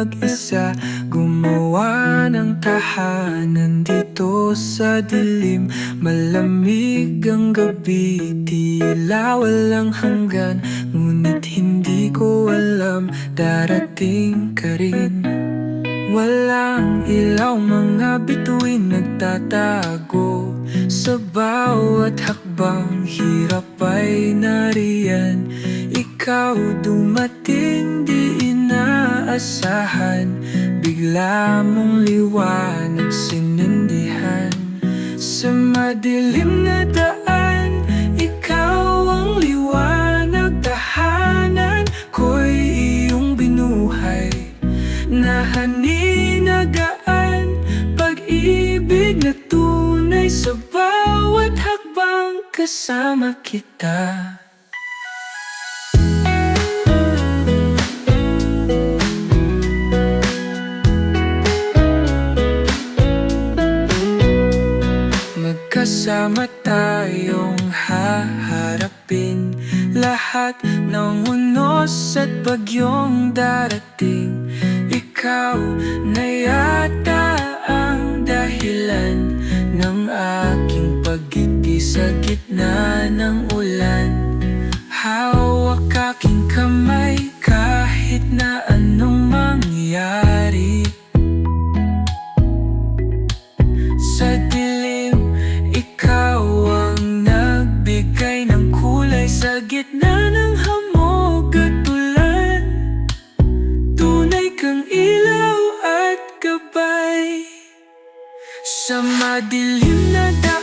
mag-isa? Gumawa ng tahanan dito sa dilim. Malamig ang gabi, tila walang hanggan. Ngunit hindi ko alam, darating ka rin. Walang ilaw, mga bituin nagtatago. Sa bawat hakbang, hirap ay nariyan Ikaw dumating, di inaasahan. Bigla mong liwanag sinindihan. Sa madilim na daan, ikaw ang liwanag Tahanan ko'y iyong binuhay. Na haninagaan Pag-ibig na tunay sa bawat hakbang kasama kita Magkasama tayong haharapin Lahat ng unos at bagyong darating. Ikaw na yata ang dahilan Ng aking pagiti sa gitna ng ulan. Hawak aking Sa madilim na daan